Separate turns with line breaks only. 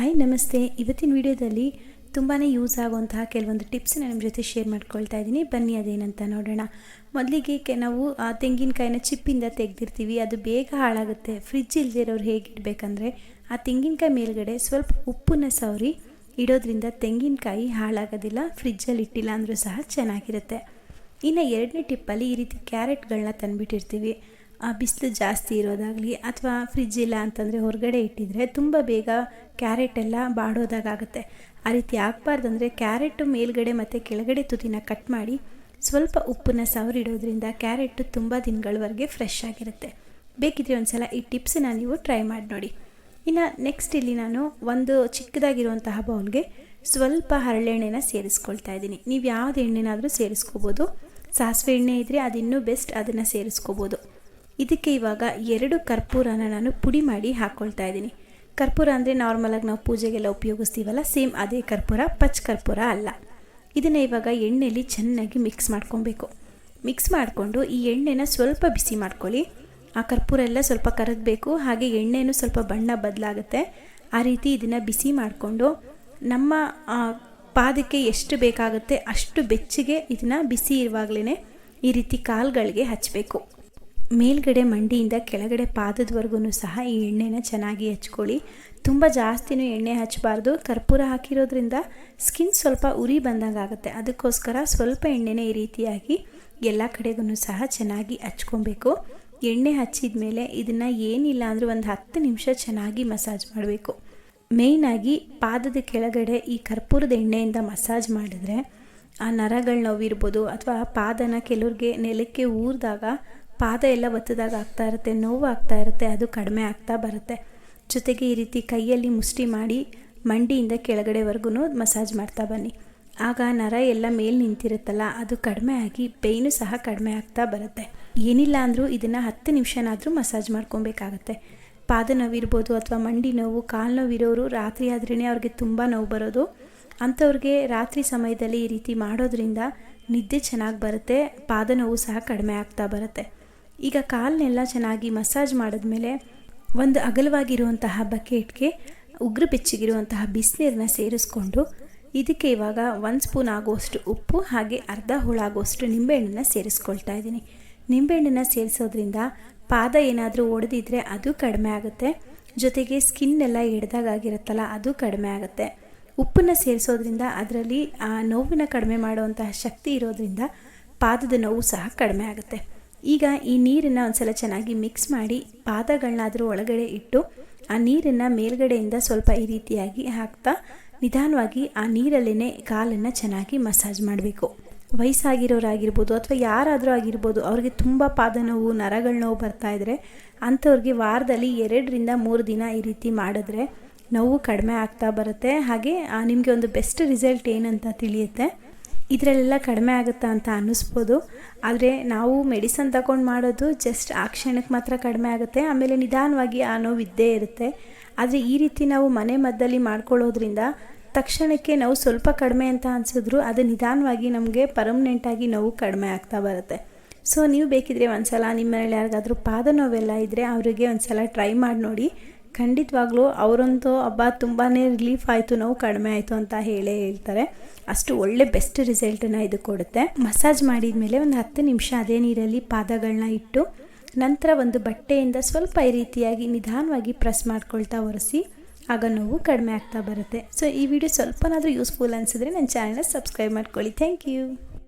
Hi ನಮಸ್ತೆ. ಇವತ್ತಿನ ವಿಡಿಯೋದಲ್ಲಿ ತುಂಬಾ ಯೂಸ್ ಆಗುವಂತಹ ಕೆಲವೊಂದು ಟಿಪ್ಸ್ನ ನಿಮ್ಮ ಜೊತೆ ಶೇರ್ ಮಾಡ್ಕೊಳ್ತಾ ಇದ್ದೀನಿ. ಬನ್ನಿ ಅದೇನಂತ ನೋಡೋಣ. ಮೊದಲಿಗೆ ಕೆ, ನಾವು, ಆ, ತೆಂಗಿನಕಾಯಿನ ಚಿಪ್ಪಿಂದ ತೆಗೆದಿರ್ತೀವಿ. ಅದು ಬೇಗ ಹಾಳಾಗುತ್ತೆ. ಫ್ರಿಜ್ ಇಲ್ದಿರೋರು ಹೇಗೆ ಹೇಗಿಡಬೇಕಂದ್ರೆ ಆ ತೆಂಗಿನಕಾಯಿ ಮೇಲ್ಗಡೆ ಸ್ವಲ್ಪ ಉಪ್ಪನ್ನ ಸವರಿ ಇಡೋದ್ರಿಂದ ತೆಂಗಿನಕಾಯಿ ಹಾಳಾಗೋದಿಲ್ಲ ಫ್ರಿಜ್ಜಲ್ಲಿ ಇಟ್ಟಿಲ್ಲ ಅಂದರೂ ಸಹ ಚೆನ್ನಾಗಿರುತ್ತೆ. ಇನ್ನು ಎರಡನೇ ಟಿಪ್ಪಲ್ಲಿ ಈ ರೀತಿ ಕ್ಯಾರೆಟ್ಗಳನ್ನ ತಂದುಬಿಟ್ಟಿರ್ತೀವಿ. ಬಿಸಿಲು ಜಾಸ್ತಿ ಇರೋದಾಗಲಿ ಅಥವಾ ಫ್ರಿಜ್ ಇಲ್ಲ ಅಂತಂದರೆ ಹೊರಗಡೆ ಇಟ್ಟಿದ್ರೆ ತುಂಬ ಬೇಗ ಕ್ಯಾರೆಟ್ ಎಲ್ಲ ಬಾಡೋದಾಗುತ್ತೆ ಆ ರೀತಿ ಆಗಬಾರ್ದಂದ್ರೆ ಕ್ಯಾರೆಟು ಮೇಲ್ಗಡೆ ಮತ್ತು ಕೆಳಗಡೆ ತುದಿನ ಕಟ್ ಮಾಡಿ ಸ್ವಲ್ಪ ಉಪ್ಪನ್ನು ಸವರಿಡೋದ್ರಿಂದ ಕ್ಯಾರೆಟು ತುಂಬ ದಿನಗಳವರೆಗೆ ಫ್ರೆಶ್ ಆಗಿರುತ್ತೆ. ಬೇಕಿದ್ರೆ ಒಂದು ಸಲ ಈ ಟಿಪ್ಸನ್ನ ನೀವು ಟ್ರೈ ಮಾಡಿ ನೋಡಿ. ಇನ್ನು ನೆಕ್ಸ್ಟ್ ಇಲ್ಲಿ ನಾನು ಒಂದು ಚಿಕ್ಕದಾಗಿರುವಂತಹ ಬೌಲ್ಗೆ ಸ್ವಲ್ಪ ಹರಳೆಣ್ಣೆನ ಸೇರಿಸ್ಕೊಳ್ತಾ ಇದ್ದೀನಿ. ನೀವು ಯಾವ್ದು ಎಣ್ಣೆನಾದರೂ ಸೇರಿಸ್ಕೋಬೋದು. ಸಾಸಿವೆ ಎಣ್ಣೆ ಇದ್ದರೆ ಅದಿನ್ನೂ ಬೆಸ್ಟ್ ಅದನ್ನು ಸೇರಿಸ್ಕೋಬೋದು. ಇದಕ್ಕೆ ಇವಾಗ ಎರಡು ಕರ್ಪೂರನ ನಾನು ಪುಡಿ ಮಾಡಿ ಹಾಕ್ಕೊಳ್ತಾ ಇದ್ದೀನಿ. ಕರ್ಪೂರ ಅಂದರೆ ನಾರ್ಮಲಾಗಿ ನಾವು ಪೂಜೆಗೆಲ್ಲ ಉಪಯೋಗಿಸ್ತೀವಲ್ಲ ಸೇಮ್ ಅದೇ ಕರ್ಪೂರ, ಪಚ್ ಕರ್ಪೂರ ಅಲ್ಲ. ಇದನ್ನು ಇವಾಗ ಎಣ್ಣೆಯಲ್ಲಿ ಚೆನ್ನಾಗಿ ಮಿಕ್ಸ್ ಮಾಡ್ಕೊಬೇಕು. ಮಿಕ್ಸ್ ಮಾಡಿಕೊಂಡು ಈ ಎಣ್ಣೆನ ಸ್ವಲ್ಪ ಬಿಸಿ ಮಾಡ್ಕೊಳ್ಳಿ. ಆ ಕರ್ಪೂರ ಎಲ್ಲ ಸ್ವಲ್ಪ ಕರಗಬೇಕು, ಹಾಗೆ ಎಣ್ಣೆನೂ ಸ್ವಲ್ಪ ಬಣ್ಣ ಬದಲಾಗುತ್ತೆ. ಆ ರೀತಿ ಇದನ್ನು ಬಿಸಿ ಮಾಡಿಕೊಂಡು ನಮ್ಮ ಪಾದಕ್ಕೆ ಎಷ್ಟು ಬೇಕಾಗುತ್ತೆ ಅಷ್ಟು ಬೆಚ್ಚಗೆ ಇದನ್ನು ಬಿಸಿ ಇರುವಾಗಲೇ ಈ ರೀತಿ ಕಾಲುಗಳಿಗೆ ಹಚ್ಚಬೇಕು ಮೇಲ್ಗಡೆ ಮಂಡಿಯಿಂದ ಕೆಳಗಡೆ ಪಾದದವರೆಗೂ ಸಹ ಈ ಎಣ್ಣೆನ ಚೆನ್ನಾಗಿ ಹಚ್ಕೊಳ್ಳಿ. ತುಂಬ ಜಾಸ್ತಿನೂ ಎಣ್ಣೆ ಹಚ್ಚಬಾರ್ದು. ಕರ್ಪೂರ ಹಾಕಿರೋದ್ರಿಂದ ಸ್ಕಿನ್ ಸ್ವಲ್ಪ ಉರಿ ಬಂದಂಗಾಗುತ್ತೆ. ಅದಕ್ಕೋಸ್ಕರ ಸ್ವಲ್ಪ ಎಣ್ಣೆನೇ ಈ ರೀತಿಯಾಗಿ ಎಲ್ಲ ಕಡೆಗೂ ಸಹ ಚೆನ್ನಾಗಿ ಹಚ್ಕೊಬೇಕು. ಎಣ್ಣೆ ಹಚ್ಚಿದ ಮೇಲೆ ಇದನ್ನು ಏನಿಲ್ಲ ಅಂದರೂ ಒಂದು ಹತ್ತು ನಿಮಿಷ ಚೆನ್ನಾಗಿ ಮಸಾಜ್ ಮಾಡಬೇಕು. ಮೇಯ್ನಾಗಿ ಪಾದದ ಕೆಳಗಡೆ ಈ ಕರ್ಪೂರದ ಎಣ್ಣೆಯಿಂದ ಮಸಾಜ್ ಮಾಡಿದ್ರೆ ಆ ನರಗಳ ನೋವಿರ್ಬೋದು ಅಥವಾ ಪಾದನ ಕೆಲವ್ರಿಗೆ ನೆಲಕ್ಕೆ ಊರಿದಾಗ ಪಾದ ಎಲ್ಲ ಒತ್ತದಾಗ ಆಗ್ತಾ ಇರುತ್ತೆ, ನೋವು ಆಗ್ತಾ ಇರುತ್ತೆ, ಅದು ಕಡಿಮೆ ಆಗ್ತಾ ಬರುತ್ತೆ. ಜೊತೆಗೆ ಈ ರೀತಿ ಕೈಯಲ್ಲಿ ಮುಷ್ಟಿ ಮಾಡಿ ಮಂಡಿಯಿಂದ ಕೆಳಗಡೆವರೆಗೂ ಮಸಾಜ್ ಮಾಡ್ತಾ ಬನ್ನಿ. ಆಗ ನರ ಎಲ್ಲ ಮೇಲೆ ನಿಂತಿರುತ್ತಲ್ಲ, ಅದು ಕಡಿಮೆ ಆಗಿ ಪೇಯ್ನು ಸಹ ಕಡಿಮೆ ಆಗ್ತಾ ಬರುತ್ತೆ. ಏನಿಲ್ಲ ಅಂದರೂ ಇದನ್ನು ಹತ್ತು ನಿಮಿಷನಾದರೂ ಮಸಾಜ್ ಮಾಡ್ಕೊಬೇಕಾಗತ್ತೆ. ಪಾದ ನೋವಿರ್ಬೋದು ಅಥವಾ ಮಂಡಿ ನೋವು, ಕಾಲು ನೋವಿರೋರು ರಾತ್ರಿ ಆದ್ರೇ ಅವ್ರಿಗೆ ತುಂಬ ನೋವು ಬರೋದು. ಅಂಥವ್ರಿಗೆ ರಾತ್ರಿ ಸಮಯದಲ್ಲಿ ಈ ರೀತಿ ಮಾಡೋದ್ರಿಂದ ನಿದ್ದೆ ಚೆನ್ನಾಗಿ ಬರುತ್ತೆ, ಪಾದ ನೋವು ಸಹ ಕಡಿಮೆ ಆಗ್ತಾ ಬರುತ್ತೆ. ಈಗ ಕಾಲನ್ನೆಲ್ಲ ಚೆನ್ನಾಗಿ ಮಸಾಜ್ ಮಾಡಿದ್ಮೇಲೆ ಒಂದು ಅಗಲವಾಗಿರುವಂತಹ ಬಕೆಟ್ಗೆ ಉಗುರು ಬೆಚ್ಚಗಿರುವಂತಹ ಬಿಸಿನೀರನ್ನ ಸೇರಿಸ್ಕೊಂಡು ಇದಕ್ಕೆ ಇವಾಗ ಒಂದು ಸ್ಪೂನ್ ಆಗುವಷ್ಟು ಉಪ್ಪು ಹಾಗೆ ಅರ್ಧ ಹುಳಾಗುವಷ್ಟು ನಿಂಬೆಹಣ್ಣನ್ನು ಸೇರಿಸ್ಕೊಳ್ತಾ ಇದ್ದೀನಿ. ನಿಂಬೆಹಣ್ಣನ್ನು ಸೇರಿಸೋದ್ರಿಂದ ಪಾದ ಏನಾದರೂ ಒಡೆದಿದ್ರೆ ಅದು ಕಡಿಮೆ ಆಗುತ್ತೆ. ಜೊತೆಗೆ ಸ್ಕಿನ್ ಎಲ್ಲ ಹಿಡ್ದಾಗಿರುತ್ತಲ್ಲ ಅದು ಕಡಿಮೆ ಆಗುತ್ತೆ. ಉಪ್ಪನ್ನು ಸೇರಿಸೋದ್ರಿಂದ ಅದರಲ್ಲಿ ಆ ನೋವಿನ ಕಡಿಮೆ ಮಾಡುವಂತಹ ಶಕ್ತಿ ಇರೋದ್ರಿಂದ ಪಾದದ ನೋವು ಸಹ ಕಡಿಮೆ ಆಗುತ್ತೆ. ಈಗ ಈ ನೀರನ್ನು ಒಂದ್ಸಲ ಚೆನ್ನಾಗಿ ಮಿಕ್ಸ್ ಮಾಡಿ ಪಾದಗಳನ್ನಾದರೂ ಒಳಗಡೆ ಇಟ್ಟು ಆ ನೀರನ್ನು ಮೇಲ್ಗಡೆಯಿಂದ ಸ್ವಲ್ಪ ಈ ರೀತಿಯಾಗಿ ಹಾಕ್ತಾ ನಿಧಾನವಾಗಿ ಆ ನೀರಲ್ಲೇ ಕಾಲನ್ನು ಚೆನ್ನಾಗಿ ಮಸಾಜ್ ಮಾಡಬೇಕು. ವಯಸ್ಸಾಗಿರೋರಾಗಿರ್ಬೋದು ಅಥವಾ ಯಾರಾದರೂ ಆಗಿರ್ಬೋದು ಅವ್ರಿಗೆ ತುಂಬ ಪಾದ ನೋವು, ನರಗಳ ನೋವು ಬರ್ತಾ ಇದ್ರೆ ಅಂಥವ್ರಿಗೆ ವಾರದಲ್ಲಿ ಎರಡರಿಂದ ಮೂರು ದಿನ ಈ ರೀತಿ ಮಾಡಿದ್ರೆ ನೋವು ಕಡಿಮೆ ಆಗ್ತಾ ಬರುತ್ತೆ. ಹಾಗೆ ನಿಮಗೆ ಒಂದು ಬೆಸ್ಟ್ ರಿಸಲ್ಟ್ ಏನಂತ ತಿಳಿಯುತ್ತೆ? ಇದರಲ್ಲೆಲ್ಲ ಕಡಿಮೆ ಆಗುತ್ತಾ ಅಂತ ಅನ್ನಿಸ್ಬೋದು. ಆದರೆ ನಾವು ಮೆಡಿಸನ್ ತಗೊಂಡು ಮಾಡೋದು ಜಸ್ಟ್ ಆ ಕ್ಷಣಕ್ಕೆ ಮಾತ್ರ ಕಡಿಮೆ ಆಗುತ್ತೆ. ಆಮೇಲೆ ನಿಧಾನವಾಗಿ ಆ ನೋವು ಇದ್ದೇ ಇರುತ್ತೆ. ಆದರೆ ಈ ರೀತಿ ನಾವು ಮನೆ ಮದ್ದಲ್ಲಿ ಮಾಡ್ಕೊಳ್ಳೋದ್ರಿಂದ ತಕ್ಷಣಕ್ಕೆ ನಾವು ಸ್ವಲ್ಪ ಕಡಿಮೆ ಅಂತ ಅನಿಸಿದ್ರು, ಅದು ನಿಧಾನವಾಗಿ ನಮಗೆ ಪರ್ಮನೆಂಟಾಗಿ ನೋವು ಕಡಿಮೆ ಆಗ್ತಾ ಬರುತ್ತೆ. ಸೊ ನೀವು ಬೇಕಿದ್ರೆ ಒಂದು ಸಲ ನಿಮ್ಮ ಮನೇಲಿ ಯಾರಿಗಾದರೂ ಪಾದ ನೋವೆಲ್ಲ ಇದ್ದರೆ ಅವರಿಗೆ ಒಂದು ಸಲ ಟ್ರೈ ಮಾಡಿ ನೋಡಿ. ಖಂಡಿತವಾಗ್ಲೂ ಅವರಂತೂ ಹಬ್ಬ ತುಂಬಾ ರಿಲೀಫ್ ಆಯಿತು, ನೋವು ಕಡಿಮೆ ಆಯಿತು ಅಂತ ಹೇಳೇ ಹೇಳ್ತಾರೆ. ಅಷ್ಟು ಒಳ್ಳೆ ಬೆಸ್ಟ್ ರಿಸಲ್ಟನ್ನು ಇದು ಕೊಡುತ್ತೆ. ಮಸಾಜ್ ಮಾಡಿದ ಮೇಲೆ ಒಂದು ಹತ್ತು ನಿಮಿಷ ಅದೇ ನೀರಲ್ಲಿ ಪಾದಗಳನ್ನ ಇಟ್ಟು, ನಂತರ ಒಂದು ಬಟ್ಟೆಯಿಂದ ಸ್ವಲ್ಪ ಈ ರೀತಿಯಾಗಿ ನಿಧಾನವಾಗಿ ಪ್ರೆಸ್ ಮಾಡ್ಕೊಳ್ತಾ ಒರೆಸಿ, ಆಗ ನೋವು ಕಡಿಮೆ ಆಗ್ತಾ ಬರುತ್ತೆ. ಸೊ ಈ ವಿಡಿಯೋ ಸ್ವಲ್ಪನಾದರೂ ಯೂಸ್ಫುಲ್ ಅನಿಸಿದ್ರೆ ನನ್ನ ಚಾನಲ್ನ ಸಬ್ಸ್ಕ್ರೈಬ್ ಮಾಡ್ಕೊಳ್ಳಿ. Thank you